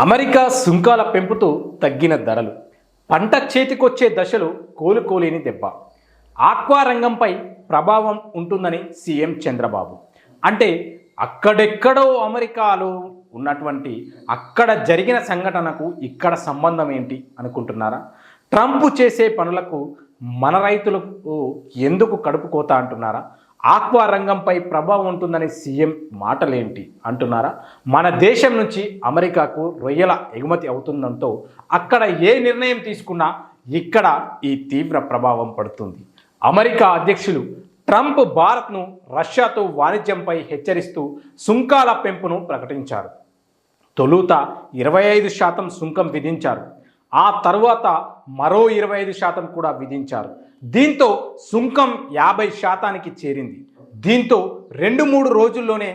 America సుంకాల పెంపుతో తగ్గిన ధరలు. పంట చేతికొచ్చే దశలో కోలుకోలేని దెబ్బ. ఆక్వా రంగంపై ప్రభావం ఉంటుందని సీఎం చంద్రబాబు. అంటే అక్కడెక్కడో అమెరికాలో ఉన్నటువంటి అక్కడ జరిగిన సంఘటనకు ఇక్కడ సంబంధం ఏంటి అనుకుంటున్నారా? ట్రంప్ చేసే పనులకు మన రైతులకు ఎందుకు కడుపు కోత అంటున్నారా? ఆక్వా రంగంపై ప్రభావం ఉంటుందని సీఎం మాటలేంటి అంటున్నారా? మన దేశం నుంచి అమెరికాకు రొయ్యల ఎగుమతి అవుతుందంతో అక్కడ ఏ నిర్ణయం తీసుకున్నా ఇక్కడ ఈ తీవ్ర ప్రభావం పడుతుంది. అమెరికా అధ్యక్షులు ట్రంప్ భారత్ను రష్యాతో వాణిజ్యంపై హెచ్చరిస్తూ సుంకాల పెంపును ప్రకటించారు. తొలుత ఇరవై ఐదు శాతం సుంకం విధించారు. ఆ తరువాత మరో ఇరవై ఐదు శాతం కూడా విధించారు. దీంతో సుంకం యాభై శాతానికి చేరింది. దీంతో రెండు మూడు రోజుల్లోనే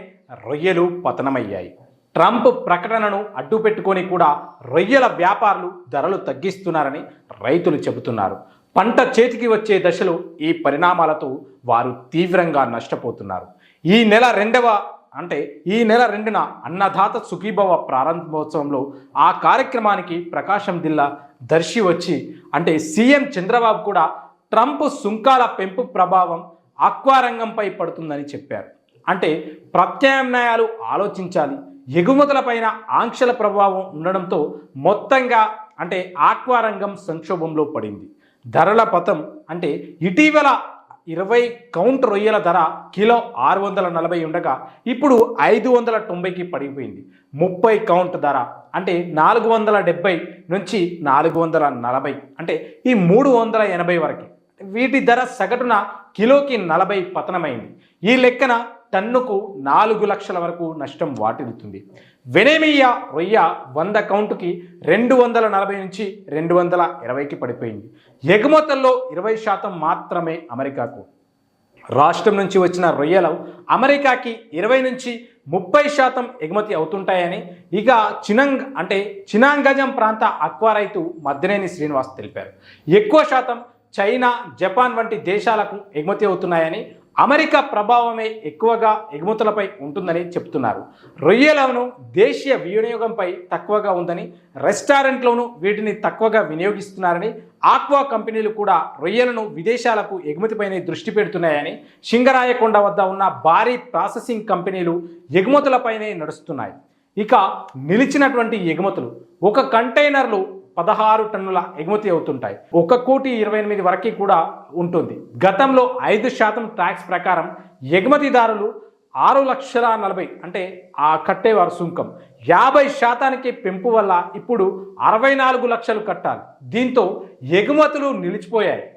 రొయ్యలు పతనమయ్యాయి. ట్రంప్ ప్రకటనను అడ్డుపెట్టుకొని కూడా రొయ్యల వ్యాపారులు ధరలు తగ్గిస్తున్నారని రైతులు చెబుతున్నారు. పంట చేతికి వచ్చే దశలో ఈ పరిణామాలతో వారు తీవ్రంగా నష్టపోతున్నారు. ఈ నెల రెండవ అంటే ఈ నెల రెండున అన్నదాత సుఖీభవ ప్రారంభోత్సవంలో ఆ కార్యక్రమానికి ప్రకాశం జిల్లా దర్శి వచ్చి అంటే సీఎం చంద్రబాబు కూడా ట్రంప్ సుంకాల పెంపు ప్రభావం ఆక్వా రంగంపై పడుతుందని చెప్పారు. అంటే ప్రత్యామ్నాయాలు ఆలోచించాలి. ఎగుమతులపైన ఆంక్షల ప్రభావం ఉండడంతో మొత్తంగా అంటే ఆక్వా రంగం సంక్షోభంలో పడింది. ధరల పతం అంటే ఇటీవల ఇరవై కౌంట్ రొయ్యల ధర కిలో ఆరు వందల నలభై ఉండగా ఇప్పుడు ఐదు వందల తొంభైకి పడిపోయింది. ముప్పై కౌంట్ ధర అంటే నాలుగు వందల డెబ్బై నుంచి నాలుగు వందల నలభై అంటే ఈ మూడు వందల ఎనభై వరకు. వీటి ధర సగటున కిలోకి నలభై పతనమైంది. ఈ లెక్కన టన్నుకు నాలుగు లక్షల వరకు నష్టం వాటిల్లుతుంది. వెనేమియా రొయ్య వంద కౌంటుకి రెండు వందల నలభై నుంచి రెండు వందల ఇరవైకి పడిపోయింది. ఎగుమతుల్లో ఇరవై శాతం మాత్రమే అమెరికాకు. రాష్ట్రం నుంచి వచ్చిన రొయ్యలు అమెరికాకి ఇరవై నుంచి ముప్పై శాతం ఎగుమతి అవుతుంటాయని ఇక చినంగ్ అంటే చినాంగజం ప్రాంత అక్వా రైతు మద్దనేని శ్రీనివాస్ తెలిపారు. ఎక్కువ శాతం చైనా జపాన్ వంటి దేశాలకు ఎగుమతి అవుతున్నాయని అమెరికా ప్రభావమే ఎక్కువగా ఎగుమతులపై ఉంటుందని చెప్తున్నారు. రొయ్యలను దేశీయ వినియోగంపై తక్కువగా ఉందని రెస్టారెంట్లోనూ వీటిని తక్కువగా వినియోగిస్తున్నారని ఆక్వా కంపెనీలు కూడా రొయ్యలను విదేశాలకు ఎగుమతిపైనే దృష్టి పెడుతున్నాయని సింగరాయకొండ వద్ద ఉన్న భారీ ప్రాసెసింగ్ కంపెనీలు ఎగుమతులపైనే నడుస్తున్నాయి. ఇక నిలిచినటువంటి ఎగుమతులు ఒక కంటైనర్లు పదహారు టన్నుల ఎగుమతి అవుతుంటాయి. ఒక కోటి ఇరవై ఎనిమిది వరకు కూడా ఉంటుంది. గతంలో ఐదు శాతం ట్యాక్స్ ప్రకారం ఎగుమతిదారులు ఆరు లక్షల నలభై అంటే ఆ కట్టేవారు సుంకం. యాభై శాతానికి పెంపు వల్ల ఇప్పుడు అరవై నాలుగు లక్షలు కట్టాలి. దీంతో ఎగుమతులు నిలిచిపోయాయి.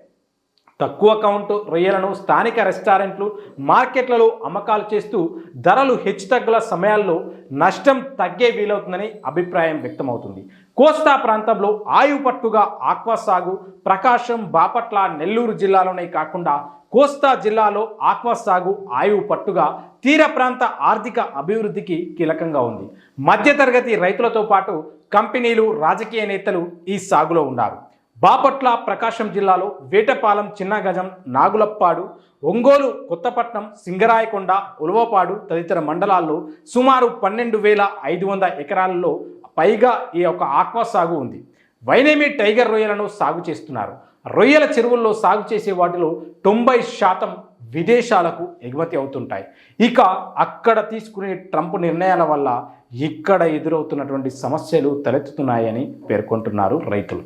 తక్కువ కౌంట్ రొయ్యలను స్థానిక రెస్టారెంట్లు మార్కెట్లలో అమ్మకాలు చేస్తూ ధరలు హెచ్చుతగ్గుల సమయాల్లో నష్టం తగ్గే వీలవుతుందని అభిప్రాయం వ్యక్తమవుతుంది. కోస్తా ప్రాంతంలో ఆయువు పట్టుగా ఆక్వా సాగు ప్రకాశం బాపట్ల నెల్లూరు జిల్లాలోనే కాకుండా కోస్తా జిల్లాలో ఆక్వా సాగు ఆయువు పట్టుగా తీర ప్రాంత ఆర్థిక అభివృద్ధికి కీలకంగా ఉంది. మధ్యతరగతి రైతులతో పాటు కంపెనీలు రాజకీయ నేతలు ఈ సాగులో ఉన్నారు. బాపట్ల ప్రకాశం జిల్లాలో వేటపాలెం చిన్నగజం నాగులప్పాడు ఒంగోలు కొత్తపట్నం సింగరాయకొండ ఉలవపాడు తదితర మండలాల్లో సుమారు పన్నెండు వేల ఐదు వంద ఎకరాలలో పైగా ఈ యొక్క ఆక్వా సాగు ఉంది. వైనేమి టైగర్ రొయ్యలను సాగు చేస్తున్నారు. రొయ్యల చెరువుల్లో సాగు చేసే వాటిలో తొంభై శాతం విదేశాలకు ఎగుమతి అవుతుంటాయి. ఇక అక్కడ తీసుకునే ట్రంప్ నిర్ణయాల వల్ల ఇక్కడ ఎదురవుతున్నటువంటి సమస్యలు తలెత్తుతున్నాయని పేర్కొంటున్నారు రైతులు.